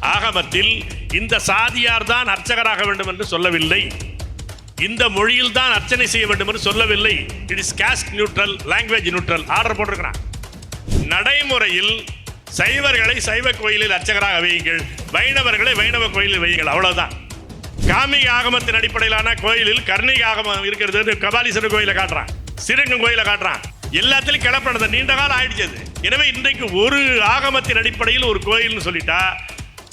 ஆகமத்தில் இந்த சாதியார் தான் அர்ச்சகராக வேண்டும் என்று சொல்லவில்லை. இந்த மொழியில் தான் அர்ச்சனை செய்ய வேண்டும் என்று சொல்லவில்லை. It is caste neutral language neutral order போட்டிருக்கிறான். நடைமுறையில் சைவர்களை சைவ கோயிலில் அர்ச்சகராக வையுங்கள். வைணவர்களை வைணவ கோயிலில் வையுங்கள். அவ்வளவுதான். காமிக ஆகமத்தின் அடிப்படையிலான கோயிலில் கர்ணிக ஆகமம் இருக்கிறது கபாலீஸ்வரர் கோயிலை காட்டுறான். சிறுங்கம் கோயிலை காட்டுறான். எல்லாத்திலும் கிளப்பினது நீண்ட காலம் ஆயிடுச்சு அது. எனவே இன்றைக்கு ஒரு ஆகமத்தின் அடிப்படையில் ஒரு கோயில்னு சொல்லிட்டா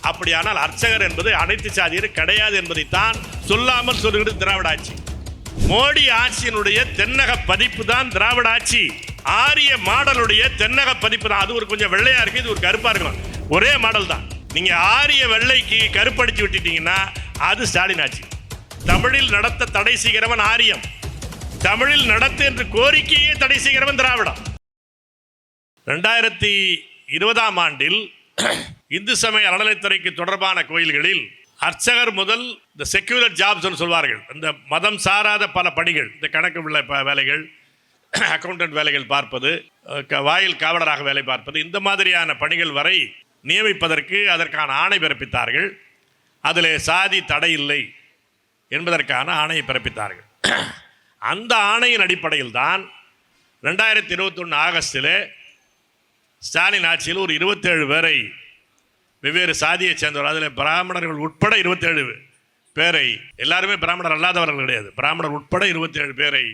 அப்படியானால் அர்ச்சகர் என்பது அனைத்து சாதியரும் கிடையாது என்பதைத்தான் சொல்லாமல் சொல்லுகிறது திராவிட ஆட்சி. மோடி ஆட்சியினுடைய தென்னக பதிப்பு தான் திராவிட ஆட்சி. ஆரிய மாடலுடைய தென்னக பதிப்பு தான். அது ஒரு கொஞ்சம் வெள்ளையா இருக்கு இது ஒரு கருப்பா இருக்கும் ஒரே மாடல் தான். நீங்க ஆரிய வெள்ளைக்கு கருப்படிச்சு விட்டுட்டீங்கன்னா அது ஸ்டாலின் ஆட்சி. தமிழில் நடத்த தடை செய்கிறவன் ஆரியம். தமிழில் நடத்து என்று கோரிக்கையே தடை செய்கிறவன் திராவிடம். ரெண்டாயிரத்தி இருபதாம் ஆண்டில் இந்து சமய அறநிலைத்துறைக்கு தொடர்பான கோயில்களில் அர்ச்சகர் முதல் இந்த செக்யூலர் ஜாப்ஸ் சொல்வார்கள். இந்த மதம் சாராத பல பணிகள் இந்த கணக்கு உள்ள ப- வேலைகள் அக்கௌண்டன்ட் வேலைகள் பார்ப்பது க- வாயில் காவலராக வேலை பார்ப்பது இந்த மாதிரியான பணிகள் வரை நியமிப்பதற்கு அதற்கான ஆணை பிறப்பித்தார்கள். அதில் சாதி தடை இல்லை என்பதற்கான ஆணையை பிறப்பித்தார்கள். அந்த ஆணையின் அடிப்படையில் தான் ரெண்டாயிரத்தி இருபத்தொன்று ஆகஸ்டில் ஸ்டாலின் ஆட்சியில் ஒரு இருபத்தேழு பேரை வெவ்வேறு சாதியை சேர்ந்தவர். அதில் பிராமணர்கள் உட்பட இருபத்தேழு பேரை எல்லாருமே பிராமணர் அல்லாதவர்கள் கிடையாது. பிராமணர் உட்பட இருபத்தேழு பேரை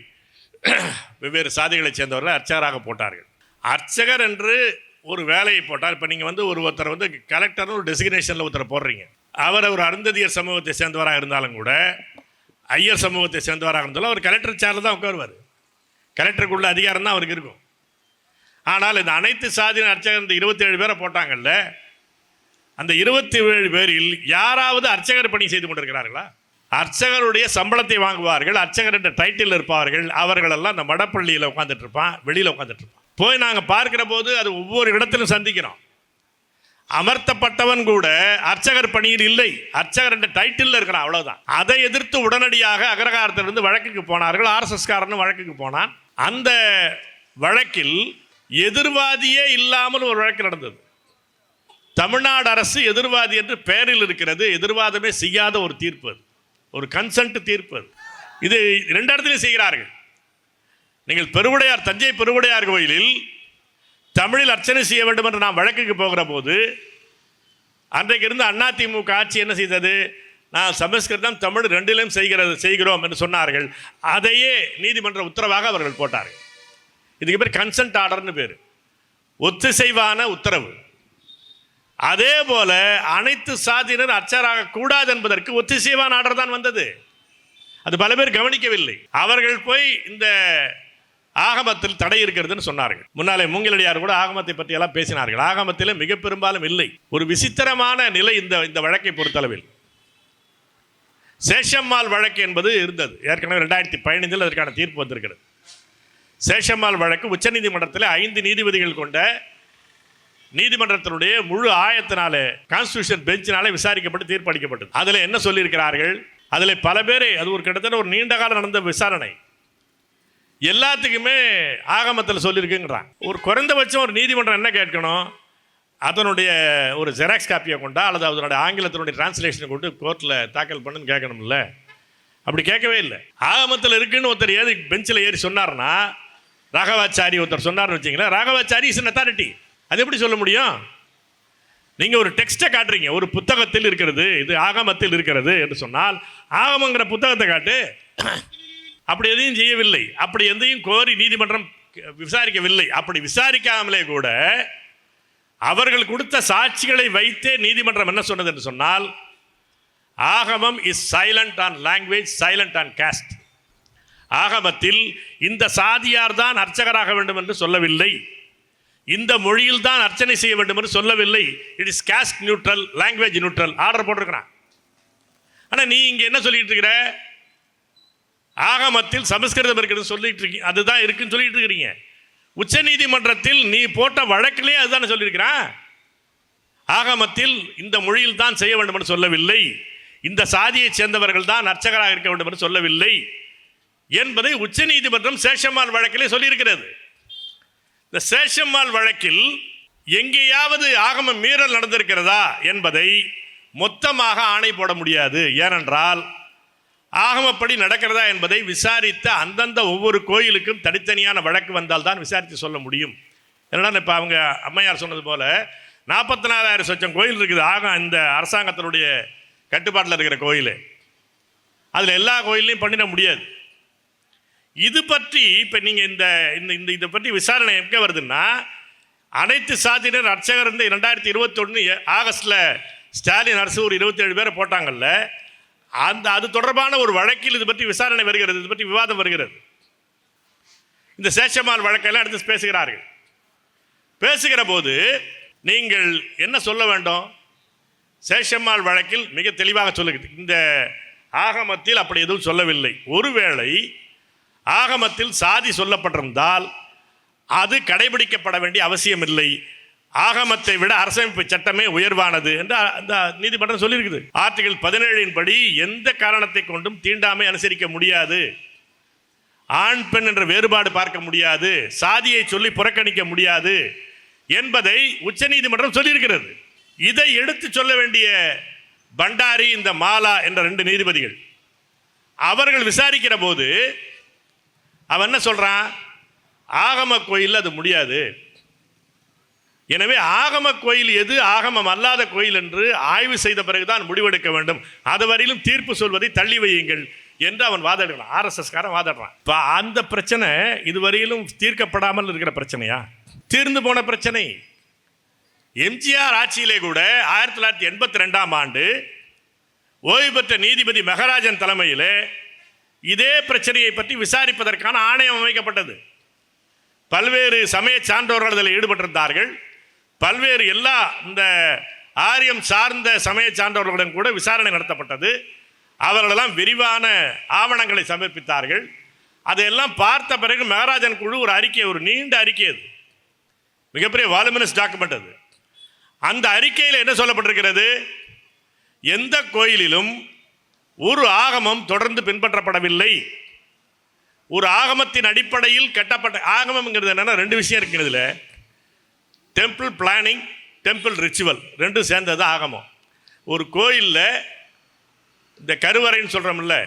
வெவ்வேறு சாதிகளைச் சேர்ந்தவர்கள் அர்ச்சகராக போட்டார்கள். அர்ச்சகர் என்று ஒரு வேலையை போட்டால் இப்போ நீங்கள் வந்து ஒரு ஒருத்தர் வந்து கலெக்டர்னு ஒரு டெசிக்னேஷனில் ஒருத்தரை போடுறீங்க. அவர் ஒரு அருந்ததியர் சமூகத்தை சேர்ந்தவராக இருந்தாலும் கூட ஐயர் சமூகத்தை சேர்ந்தவராக இருந்தாலும் அவர் கலெக்டர் சேரில் தான் உட்காருவார். கலெக்டருக்குள்ள அதிகாரம் தான் அவருக்கு இருக்கும். ஆனால் இந்த அனைத்து சாதியின் அர்ச்சகர் இந்த இருபத்தேழு பேரை போட்டாங்கல்ல அந்த இருபத்தி ஏழு பேரில் யாராவது அர்ச்சகர் பணி செய்து கொண்டிருக்கிறார்களா? அர்ச்சகருடைய சம்பளத்தை வாங்குவார்கள் அர்ச்சகர் என்ற டைட்டில் இருப்பார்கள் அவர்களெல்லாம் அந்த மடப்பள்ளியில் உட்காந்துட்டு இருப்பான் வெளியில் உட்காந்துட்டு இருப்பான். போய் நாங்கள் பார்க்கிற போது அது ஒவ்வொரு இடத்திலும் சந்திக்கிறோம். அமர்த்தப்பட்டவன் கூட அர்ச்சகர் பணியில் இல்லை அர்ச்சகர் என்ற டைட்டில் இருக்கிறான் அவ்வளவுதான். அதை எதிர்த்து உடனடியாக அகரகாரத்திலிருந்து வழக்குக்கு போனார்கள் ஆர்எஸ்எஸ் காரன் வழக்குக்கு போனான். அந்த வழக்கில் எதிர்வாதியே இல்லாமல் ஒரு வழக்கு நடந்தது. தமிழ்நாடு அரசு எதிர்வாதி என்று பெயரில் இருக்கிறது. எதிர்வாதமே செய்யாத ஒரு தீர்ப்பு அது. ஒரு கன்சன்ட் தீர்ப்பு அது. இது ரெண்டு இடத்துலையும் செய்கிறார்கள். நீங்கள் பெருவுடையார் தஞ்சை பெருவுடையார் கோயிலில் தமிழில் அர்ச்சனை செய்ய வேண்டும் என்று நான் வழக்குக்கு போகிற போது அன்றைக்கு இருந்த அதிமுக ஆட்சி என்ன செய்தது? நான் சமஸ்கிருதம் தமிழ் ரெண்டிலும் செய்கிறது செய்கிறோம் என்று சொன்னார்கள். அதையே நீதிமன்ற உத்தரவாக அவர்கள் போட்டார்கள். இதுக்கு பேர் கன்சென்ட் ஆர்டர்னு பேர். ஒத்திசைவான உத்தரவு. அதே போல அனைத்து சாதியினர் அச்சராக கூடாது என்பதற்கு ஒத்திசைவான ஆர்டர் தான் வந்தது. அது பல பேர் கவனிக்கவில்லை. அவர்கள் போய் இந்த ஆகமத்தில் தடை இருக்கிறதுன்னு சொன்னார்கள். முன்னாலே மூங்கிலடியார் கூட ஆகமத்தை பற்றி எல்லாம் பேசினார்கள். ஆகமத்தில் மிக பெரும்பாலும் இல்லை. ஒரு விசித்திரமான நிலை இந்த இந்த வழக்கை பொறுத்தளவில். சேஷம்மாள் வழக்கு என்பது இருந்தது. ஏற்கனவே ரெண்டாயிரத்தி பதினைந்தில் அதற்கான தீர்ப்பு வந்திருக்கிறது. சேஷம்மாள் வழக்கு உச்சநீதிமன்றத்தில் ஐந்து நீதிபதிகள் கொண்ட நீதிமன்றத்தினுடைய முழு ஆயத்தினாலே கான்ஸ்டியூஷன் பெஞ்சினாலே விசாரிக்கப்பட்டு தீர்ப்பளிக்கப்பட்டது. அதில் என்ன சொல்லியிருக்கிறார்கள்? அதில் பல பேரை அது ஒரு கிட்டத்தட்ட ஒரு நீண்ட காலம் நடந்த விசாரணை. எல்லாத்துக்குமே ஆகமத்தில் சொல்லியிருக்குங்கிறான். ஒரு குறைந்தபட்சம் ஒரு நீதிமன்றம் என்ன கேட்கணும்? அதனுடைய ஒரு ஜெராக்ஸ் காப்பியை கொண்டா அல்லது அதனுடைய ஆங்கிலத்தினுடைய டிரான்ஸ்லேஷனை கொண்டு கோர்ட்டில் தாக்கல் பண்ணுன்னு கேட்கணும்ல? அப்படி கேட்கவே இல்லை. ஆகமத்தில் இருக்குன்னு ஒருத்தர் ஏறி பெஞ்சில் ஏறி சொன்னார்னா ராகவாச்சாரி ஒருத்தர் சொன்னார்னு வச்சிங்களேன் ராகவாச்சாரி இஸ் அத்தாரிட்டி அது எப்படி சொல்ல முடியும்? நீங்கள் ஒரு டெக்ஸ்ட்டை காட்டுறீங்க. ஒரு புத்தகத்தில் இருக்கிறது இது ஆகமத்தில் இருக்கிறது என்று சொன்னால் ஆகமங்கிற புத்தகத்தை காட்டு. அப்படி எதையும் செய்யவில்லை. அப்படி எதையும் கோரி நீதிமன்றம் விசாரிக்கவில்லை. அப்படி விசாரிக்காமலே கூட அவர்கள் கொடுத்த சாட்சிகளை வைத்தே நீதிமன்றம் என்ன சொன்னது என்று சொன்னால் ஆகமம் is silent on language silent on caste ஆகமத்தில் இந்த சாதியார் தான் அர்ச்சகராக வேண்டும் என்று சொல்லவில்லை. இந்த மொழியில் தான் அர்ச்சனை செய்ய வேண்டும் என்று சொல்லவில்லை. It is caste neutral language neutral order போட்டிருக்கிறான். ஆனால் நீ இங்கே என்ன சொல்லிட்டு இருக்கிற? ஆகமத்தில் சமஸ்கிருதம் இருக்கிறது சொல்லிட்டு இருக்கீங்க அதுதான் இருக்குன்னு சொல்லிட்டு இருக்கிறீங்க. உச்ச நீதிமன்றத்தில் நீ போட்ட வழக்கிலே அதுதானே சொல்லியிருக்கிறான். ஆகமத்தில் இந்த மொழியில் தான் செய்ய வேண்டும் என்று சொல்லவில்லை. இந்த சாதியைச் சேர்ந்தவர்கள் தான் அர்ச்சகராக இருக்க வேண்டும் என்று சொல்லவில்லை. என்பதை உச்ச நீதிமன்றம் சேஷம்மாள் வழக்கிலே சொல்லியிருக்கிறது. இந்த சேஷம்மாள் வழக்கில் எங்கேயாவது ஆகம மீறல் நடந்திருக்கிறதா என்பதை மொத்தமாக ஆணை போட முடியாது. ஏனென்றால் ஆகமப்படி நடக்கிறதா என்பதை விசாரித்த அந்தந்த ஒவ்வொரு கோயிலுக்கும் தனித்தனியான வழக்கு வந்தால் தான் விசாரித்து சொல்ல முடியும். என்னடா இப்போ அவங்க அம்மையார் சொன்னது போல் நாற்பத்தி நாலாயிரம் சொச்சம் கோயில் இருக்குது. ஆக இந்த அரசாங்கத்தினுடைய கட்டுப்பாட்டில் இருக்கிற கோயில். அதில் எல்லா கோயிலையும் பண்ணிட முடியாது. இது பற்றி இப்போ நீங்கள் இந்த இந்த இந்த இதை பற்றி விசாரணை எங்கே வருதுன்னா அனைத்து சாதியினர் அர்ச்சகர் இருந்து ரெண்டாயிரத்தி இருபத்தொன்று ஆகஸ்டில் ஸ்டாலின் அரசு ஒரு இருபத்தேழு பேரை போட்டாங்கல்ல அந்த அது தொடர்பான ஒரு வழக்கில் இது பற்றி விசாரணை வருகிறது. இது பற்றி விவாதம் வருகிறது. இந்த சேஷமால் வழக்கெல்லாம் எடுத்து பேசுகிறார்கள். பேசுகிற போது நீங்கள் என்ன சொல்ல வேண்டும்? சேஷம்மாள் வழக்கில் மிக தெளிவாக சொல்லுகிறது. இந்த ஆகமத்தில் அப்படி எதுவும் சொல்லவில்லை. ஒருவேளை ஆகமத்தில் சாதி சொல்லப்பட்டிருந்தால் அது கடைபிடிக்கப்பட வேண்டிய அவசியமில்லை. ஆகமத்தை விட அரசமைப்பு சட்டமே உயர்வானது என்று அந்த நீதிமன்றம் சொல்லியிருக்குது. ஆர்டிகல் பதினேழின் படி எந்த காரணத்தை கொண்டும் தீண்டாமை அனுசரிக்க முடியாது. ஆண் பெண் என்ற வேறுபாடு பார்க்க முடியாது. சாதியை சொல்லி புறக்கணிக்க முடியாது என்பதை உச்சநீதிமன்றம் சொல்லியிருக்கிறது. இதை எடுத்து சொல்ல வேண்டிய பண்டாரி இந்த மாலா என்ற ரெண்டு நீதிபதிகள். அவர்கள் விசாரிக்கிற போது அவன் என்ன சொல்கிறான் ஆகம கோயில் அது முடியாது. எனவே ஆகம கோயில் எது? ஆகமம் அல்லாத கோயில் என்று ஆய்வு செய்த பிறகுதான் முடிவெடுக்க வேண்டும். அதுவரையிலும் தீர்ப்பு சொல்வதை தள்ளி வையுங்கள் என்று அவன் வாதாடுகிறான். ஆர்எஸ்எஸ் காரன் வாதாடுறான். இப்போ அந்த பிரச்சனை இதுவரையிலும் தீர்க்கப்படாமல் இருக்கிற பிரச்சனையா? தீர்ந்து போன பிரச்சனை. எம்ஜிஆர் ஆட்சியிலே கூட ஆயிரத்தி தொள்ளாயிரத்தி எண்பத்தி ரெண்டாம் ஆண்டு ஓய்வு பெற்ற நீதிபதி மெகராஜன் தலைமையிலே இதே பிரச்சனையை பற்றி விசாரிப்பதற்கான ஆணையம் அமைக்கப்பட்டது. பல்வேறு சமய சான்றோர்கள் அதில் ஈடுபட்டிருந்தார்கள். பல்வேறு எல்லா இந்த ஆரியம் சார்ந்த சமய சான்றோர்களுடன் கூட விசாரணை நடத்தப்பட்டது. அவர்களெல்லாம் விரிவான ஆவணங்களை சமர்ப்பித்தார்கள். அதையெல்லாம் பார்த்த பிறகு மகராஜன் குழு ஒரு அறிக்கை ஒரு நீண்ட அறிக்கை அது. மிகப்பெரிய வாலுமினஸ் டாக்குமெண்ட் அது. அந்த அறிக்கையில் என்ன சொல்லப்பட்டிருக்கிறது? எந்த கோயிலிலும் ஒரு ஆகமம் தொடர்ந்து பின்பற்றப்படவில்லை. ஒரு ஆகமத்தின் அடிப்படையில் கட்டப்பட்ட ஆகமம்ங்கிறது என்னென்னா ரெண்டு விஷயம் இருக்குது இதில். டெம்பிள் பிளானிங் டெம்பிள் ரிச்சுவல் ரெண்டும் சேர்ந்தது ஆகமம். ஒரு கோயிலில் இந்த கருவறைன்னு சொல்கிறோம்ல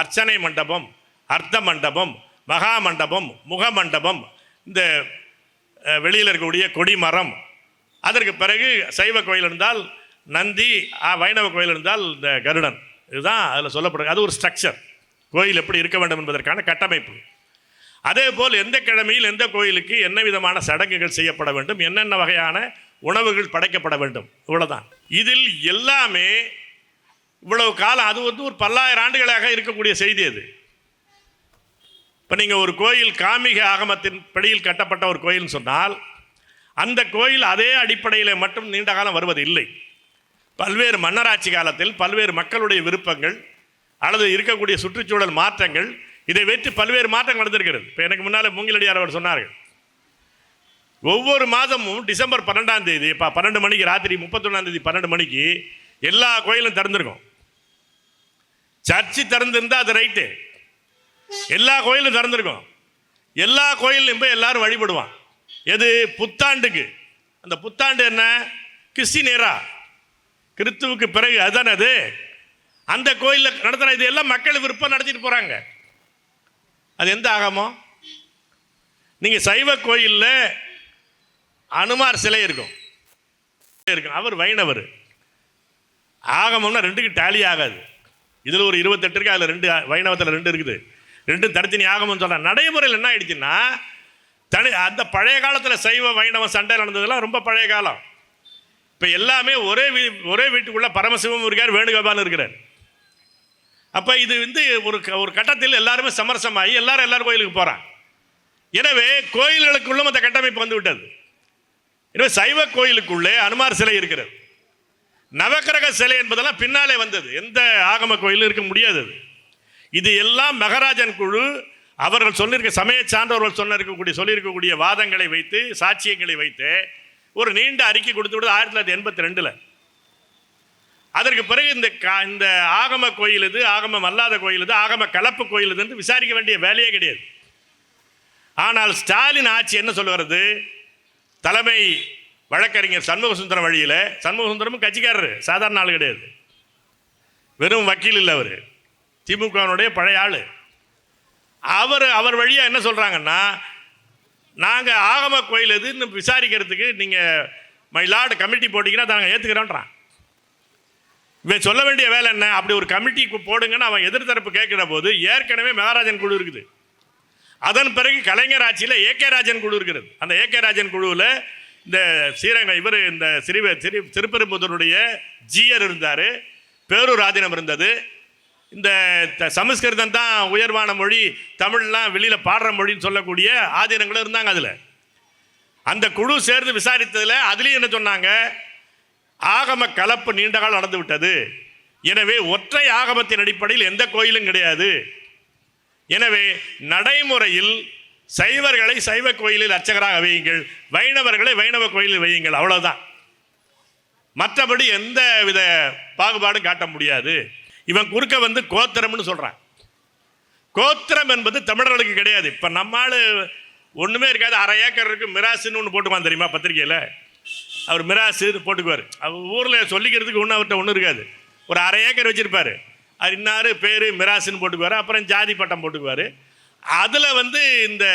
அர்ச்சனை மண்டபம் அர்த்த மண்டபம் மகா மண்டபம் முக மண்டபம் இந்த வெளியில் இருக்கக்கூடிய கொடிமரம் அதற்கு பிறகு சைவ கோயில் இருந்தால் நந்தி வைணவ கோயில் இருந்தால் இந்த கருடன். இதுதான் அதில் சொல்லப்படுறது அது ஒரு ஸ்ட்ரக்சர் கோயில் எப்படி இருக்க வேண்டும் என்பதற்கான கட்டமைப்பு. அதே போல் எந்த கிழமையில் எந்த கோயிலுக்கு என்ன விதமான சடங்குகள் செய்யப்பட வேண்டும் என்னென்ன வகையான உணவுகள் படைக்கப்பட வேண்டும் இவ்வளோதான் இதில் எல்லாமே இவ்வளவு காலம் அது வந்து ஒரு பல்லாயிரம் ஆண்டுகளாக இருக்கக்கூடிய செய்தி அது. இப்போ நீங்கள் ஒரு கோயில் காமிக ஆகமத்தின் படியில் கட்டப்பட்ட ஒரு கோயில்னு சொன்னால் அந்த கோயில் அதே அடிப்படையில் மட்டும் நீண்ட காலம் வருவது இல்லை பல்வேறு மன்னராட்சி காலத்தில் பல்வேறு மக்களுடைய விருப்பங்கள் அல்லது இருக்கக்கூடிய சுற்றுச்சூழல் மாற்றங்கள். இதை வைத்து பல்வேறு மாற்றங்கள் நடந்திருக்கிறது. இப்போ எனக்கு முன்னால் மூங்கிலடியார் அவர் சொன்னார்கள். ஒவ்வொரு மாதமும் டிசம்பர் பன்னெண்டாம் தேதி இப்போ பன்னெண்டு மணிக்கு ராத்திரி முப்பத்தொன்னாம் தேதி பன்னெண்டு மணிக்கு எல்லா கோயிலும் திறந்துருக்கும். சர்ச்சு திறந்துருந்தா அது ரைட்டு. எல்லா கோயிலும் திறந்துருக்கும். எல்லா கோயிலையும் போய் எல்லாரும் வழிபடுவான். எது? புத்தாண்டுக்கு. அந்த புத்தாண்டு என்ன? கிறிஸ்டின் நேரா. கிறிஸ்துவுக்கு பிறகு அதுதானே அது? அந்த கோயிலில் நடத்துகிற இது எல்லாம் மக்கள் விருப்பம் நடத்திட்டு போகிறாங்க அது எந்த ஆகமோ? நீங்கள் சைவ கோயிலில் அனுமார் சிலை இருக்கும். இருக்கும். அவர் வைணவர். ஆகமம்னா ரெண்டுக்கு டேலி ஆகாது. இதில் ஒரு இருபத்தெட்டு இருக்கு அதில் ரெண்டு வைணவத்தில் ரெண்டு இருக்குது. ரெண்டும் தனித்தனி ஆகமம்னு சொல்கிறேன் நடைமுறையில் என்ன ஆயிடுச்சுன்னா தனி அந்த பழைய காலத்தில் சைவ வைணவ சண்டை நடந்ததெல்லாம் ரொம்ப பழைய காலம். இப்போ எல்லாமே ஒரே வீ ஒரே வீட்டுக்குள்ளே பரமசிவம் இருக்கார் வேணுகோபால் இருக்கிறார். அப்போ இது வந்து ஒரு க- ஒரு கட்டத்தில் எல்லாருமே சமரசமாகி எல்லாரும் எல்லாரும் கோயிலுக்கு போகிறான் எனவே கோயில்களுக்குள்ளும் அந்த கட்டமைப்பு வந்து விட்டது. எனவே சைவ கோயிலுக்குள்ளே அனுமார் சிலை இருக்கிறது. நவக்கிரக சிலை என்பதெல்லாம் பின்னாலே வந்தது. எந்த ஆகம கோயிலும் இருக்க முடியாது அது. இது எல்லாம் மகராஜன் குழு அவர்கள் சொல்லியிருக்க சமய சான்றவர்கள் சொன்ன இருக்கக்கூடிய சொல்லியிருக்கக்கூடிய வாதங்களை வைத்து சாட்சியங்களை வைத்து ஒரு நீண்ட அறிக்கை கொடுத்து விடுது ஆயிரத்தி தொள்ளாயிரத்தி எண்பத்தி ரெண்டில். அதற்கு பிறகு இந்த கா- இந்த ஆகம கோயில் இது ஆகமம் அல்லாத கோயில் இது ஆகம கலப்பு கோயில் இது என்று விசாரிக்க வேண்டிய வேலையே கிடையாது. ஆனால் ஸ்டாலின் ஆட்சி என்ன சொல்லுகிறது? தலைமை வழக்கறிஞர் சண்முகசுந்தரம் வழியில் சண்முகசுந்தரமும் கட்சிக்காரர் சாதாரண ஆள் கிடையாது. வெறும் வக்கீல் இல்லை அவர். திமுகவினுடைய பழைய ஆள். அவர் அவர் வழியாக என்ன சொல்கிறாங்கன்னா நாங்கள் ஆகம கோயில் எதுன்னு விசாரிக்கிறதுக்கு நீங்கள் மயிலாடு கமிட்டி போட்டிங்கன்னா நாங்கள் ஏற்றுக்கிறோன்றான் இவன் சொல்ல வேண்டிய வேலை என்ன? அப்படி ஒரு கமிட்டி போடுங்கன்னு அவன் எதிர்த்தரப்பு கேட்கிற போது ஏற்கனவே மகாராஜன் குழு இருக்குது. அதன் பிறகு கலைஞர் ஆட்சியில் ஏகே ராஜன் குழு இருக்கிறது. அந்த ஏகே ராஜன் குழுவில் இந்த ஸ்ரீரங்க இவர் இந்த சிறுவ சிறு திருப்பெரும்புதனுடைய ஜியர் இருந்தார். பேரூர் ஆதீனம் இருந்தது. இந்த த- சமஸ்கிருதம் தான் உயர்வான மொழி தமிழ்லாம் வெளியில் பாடுற மொழின்னு சொல்லக்கூடிய ஆதீனங்களும் இருந்தாங்க அதில். அந்த குழு சேர்ந்து விசாரித்ததில் அதுலேயும் என்ன சொன்னாங்க? ஆகம கலப்பு நீண்ட காலம் நடந்து விட்டது. எனவே ஒற்றை ஆகமத்தின் அடிப்படையில் எந்த கோயிலும் கிடையாது. எனவே நடைமுறையில் சைவர்களை சைவ கோயிலில் அர்ச்சகராக வையுங்கள் வைணவர்களை வைணவ கோயிலில் வையுங்கள் அவ்வளோதான் மற்றபடி எந்த வித பாகுபாடும் காட்ட முடியாது. இவன் குறுக்க வந்து கோத்திரம்னு சொல்கிறான் கோத்திரம் என்பது தமிழர்களுக்கு கிடையாது. இப்போ நம்மால் ஒன்றுமே இருக்காது. அரை ஏக்கர் இருக்குது மிராசுன்னு ஒன்று போட்டுக்குவான் தெரியுமா பத்திரிக்கையில் அவர் மிராசு போட்டுக்குவார். அவர் ஊரில் சொல்லிக்கிறதுக்கு ஒன்றும் அவர்கிட்ட ஒன்றும் இருக்காது. ஒரு அரை ஏக்கர் வச்சுருப்பார். அது இன்னார் பேர் மிராசுன்னு போட்டுக்குவார். அப்புறம் ஜாதி பட்டம் போட்டுக்குவார். அதில் வந்து இந்த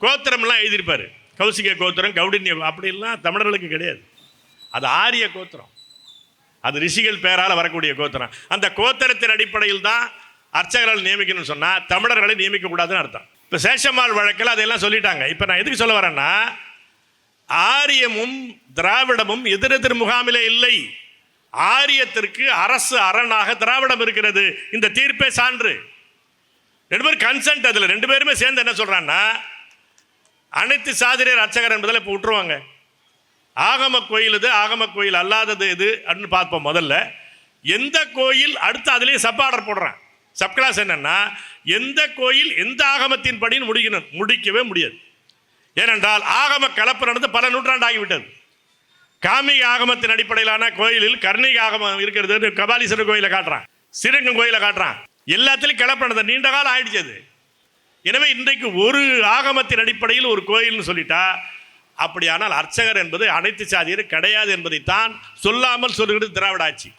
கோத்திரம்லாம் எழுதியிருப்பார். கௌசிக கோத்திரம் கௌடின்யம் அப்படிலாம் தமிழர்களுக்கு கிடையாது. அது ஆரிய கோத்திரம். அது ரிஷிகள் பேரால் வரக்கூடிய கோத்திரம். அந்த கோத்திரத்தின் அடிப்படையில் தான் அர்ச்சகர்கள் நியமிக்கணும்னு சொன்னால் தமிழர்களை நியமிக்கக்கூடாதுன்னு அர்த்தம். இப்போ சேஷம்மாள் வழக்கில் அதையெல்லாம் சொல்லிட்டாங்க. இப்போ நான் எதுக்கு சொல்ல வரேன்னா ஆரியமும் திராவிடமும் எதிரெதிர் முகாமிலே இல்லை. ஆரியத்திற்கு அரசு அரணாக திராவிடம் இருக்கிறது. இந்த தீர்ப்பே சான்று. ரெண்டு பேரும் கன்சென்ட் அதில். ரெண்டு பேருமே சேர்ந்து என்ன சொல்கிறான்னா அனைத்து சாதிரியர் அர்ச்சகர் என்பதில் இப்போ விட்டுருவாங்க ஆகம கோயில் இது ஆகம கோயில் அல்லாதது இது அப்படின்னு பார்ப்போம் முதல்ல. எந்த கோயில் அடுத்து அதுலேயே சப் ஆர்டர் போடுறான். சப் கிளாஸ் என்னென்னா எந்த கோயில் எந்த ஆகமத்தின் படின்னு முடிக்கணும் முடிக்கவே முடியாது. ஏனென்றால் ஆகம கலப்பு நடந்து பல நூற்றாண்டு ஆகிவிட்டது காமிக ஆகமத்தின் அடிப்படையிலான கோயிலில் கர்ணிக ஆகமம் இருக்கிறது கபாலீஸ்வரர் கோயிலை காட்டுறான். ஸ்ரீரங்கம் கோயிலை காட்டுறான். எல்லாத்துலேயும் கலப்பு நடந்தது நீண்ட காலம் ஆயிடுச்சு அது. எனவே இன்றைக்கு ஒரு ஆகமத்தின் அடிப்படையில் ஒரு கோயில்னு சொல்லிட்டா அப்படியானால் அர்ச்சகர் என்பது அனைத்து சாதியரும் கிடையாது என்பதைத்தான் சொல்லாமல் சொல்லுகிறது திராவிட ஆட்சி.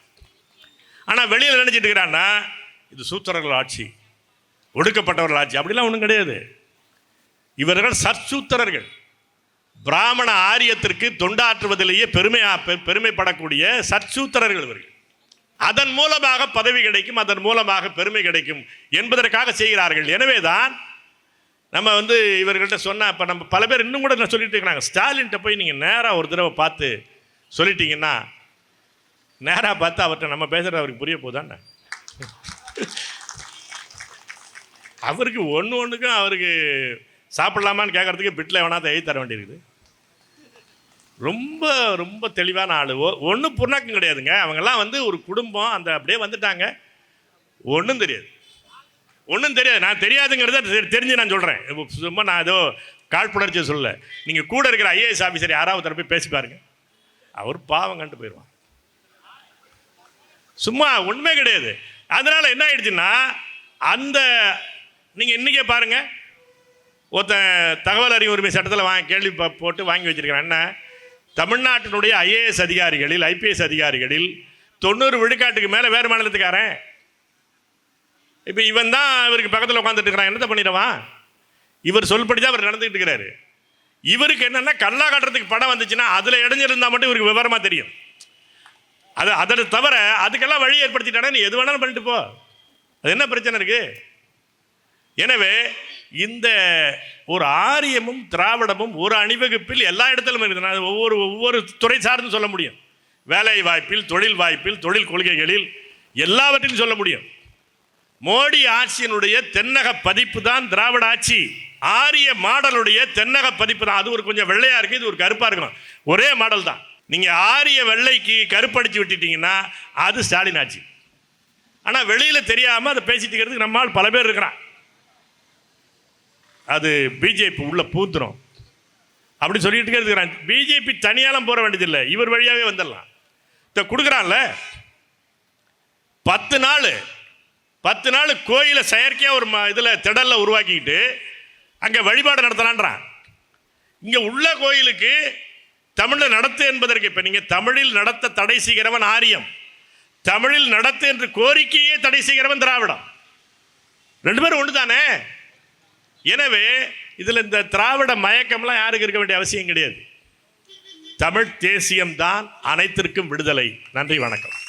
ஆனால் வெளியில் நினைச்சிட்டு இருக்கிறான்னா இது சூத்திரர்கள் ஆட்சி ஒடுக்கப்பட்டவர்கள் ஆட்சி அப்படிலாம் ஒன்றும் கிடையாது. இவர்கள் சற்சூத்திரர்கள். பிராமண ஆரியத்திற்கு தொண்டாற்றுவதிலேயே பெருமை பெ- பெருமைப்படக்கூடிய சற்சூத்திரர்கள் இவர்கள். அதன் மூலமாக பதவி கிடைக்கும் அதன் மூலமாக பெருமை கிடைக்கும் என்பதற்காக செய்கிறார்கள். எனவேதான் நம்ம வந்து இவர்கள்ட்ட சொன்னால் இப்போ நம்ம பல பேர் இன்னும் கூட நான் சொல்லிட்டு இருக்கிறாங்க. ஸ்டாலின்கிட்ட போய் நீங்கள் நேராக ஒரு தடவை பார்த்து சொல்லிட்டீங்கன்னா நேராக பார்த்து அவர்கிட்ட நம்ம பேசுகிறது அவருக்கு புரிய போதானே? அவருக்கு ஒன்று ஒன்றுக்கும் அவருக்கு சாப்பிடலாமான்னு கேட்குறதுக்கு பிட்டில் வேணாத எழுதி தர வேண்டியிருக்குது. ரொம்ப ரொம்ப தெளிவான ஆள். ஒன்றும் புண்ணாக்கம் கிடையாதுங்க. அவங்கெல்லாம் வந்து ஒரு குடும்பம் அந்த அப்படியே வந்துட்டாங்க. ஒன்றும் தெரியாது. ஒன்றும் தெரியாது. நான் தெரியாதுங்கிறத தெ- தெரிஞ்சு நான் சொல்கிறேன் சும்மா நான் ஏதோ காழ்ப்புணர்ச்சியை சொல்ல நீங்கள் கூட இருக்கிற ஐஏஎஸ் ஆஃபீஸர் யாராவது தரப்பி பேசி பாருங்க. அவர் பாவம் கண்டு போயிடுவான் சும்மா உண்மை கிடையாது. அதனால என்ன ஆயிடுச்சுன்னா அந்த நீங்கள் இன்றைக்கே பாருங்க. ஒருத்தன் தகவல் அறிவு உரிமை சட்டத்தில் வாங்க கேள்வி போட்டு வாங்கி வச்சுருக்கிறேன் என்ன தமிழ்நாட்டினுடைய ஐஏஎஸ் அதிகாரிகளில் ஐபிஎஸ் அதிகாரிகளில் தொண்ணூறு விழுக்காட்டுக்கு மேலே வேறு மாநிலத்துக்காரன். இப்போ இவன் தான் இவருக்கு பக்கத்தில் உட்காந்துட்டு இருக்கிறான். என்னத்தை பண்ணிடுவான் இவர் சொல்படி தான் அவர் நடந்துக்கிட்டு இருக்கிறாரு. இவருக்கு என்னென்னா கல்லா காட்டுறதுக்கு படம் வந்துச்சுன்னா அதில் இடைஞ்சிருந்தால் மட்டும் இவருக்கு விவரமாக தெரியும். அது அதை தவிர அதுக்கெல்லாம் வழி ஏற்படுத்திட்டானே நீ? எது வேணாலும் பண்ணிட்டு போ. அது என்ன பிரச்சனை இருக்குது எனவே இந்த ஒரு ஆரியமும் திராவிடமும் ஒரு அணிவகுப்பில் எல்லா இடத்திலும் இருக்குது. நான் ஒவ்வொரு ஒவ்வொரு துறை சார்ந்து சொல்ல முடியும். வேலை வாய்ப்பில் தொழில் வாய்ப்பில் தொழில் கொள்கைகளில் எல்லாவற்றையும் சொல்ல முடியும். மோடி ஆட்சியினுடைய தென்னக பதிப்பு தான் திராவிட ஆட்சி. ஆரிய மாடலுடைய தென்னக பதிப்பு தான். அது ஒரு கொஞ்சம் வெள்ளையாக இருக்கு இது ஒரு கருப்பாக இருக்கும் ஒரே மாடல் தான். நீங்கள் ஆரிய வெள்ளைக்கு கருப்படிச்சு விட்டுட்டீங்கன்னா அது ஸ்டாலின் ஆட்சி. ஆனால் வெளியில் தெரியாமல் அதை பேசிட்டு இருக்கிறதுக்கு நம்மால் பல பேர் இருக்கிறான். அது பிஜேபி உள்ள பூத்துரும் அப்படி சொல்லிட்டு இருக்கிறான் பிஜேபி தனியாலாம் போற வேண்டியதில்லை. இவர் வழியாகவே வந்துடலாம். இதை கொடுக்குறான்ல? பத்து நாள் பத்து நாள் கோயிலை செயற்கையாக ஒரு ம- இதில் திடலில் உருவாக்கிக்கிட்டு அங்கே வழிபாடு நடத்தலான்றான். இங்கே உள்ள கோயிலுக்கு தமிழில் நடத்து என்பதற்கு இப்போ நீங்கள் தமிழில் நடத்த தடை செய்கிறவன் ஆரியம். தமிழில் நடத்து என்று கோரிக்கையே தடை செய்கிறவன் திராவிடம். ரெண்டு பேரும் ஒன்று தானே எனவே இதில் இந்த திராவிட மயக்கம்லாம் யாருக்கு இருக்க வேண்டிய அவசியம் கிடையாது. தமிழ் தேசியம்தான் அனைத்திற்கும் விடுதலை. நன்றி வணக்கம்.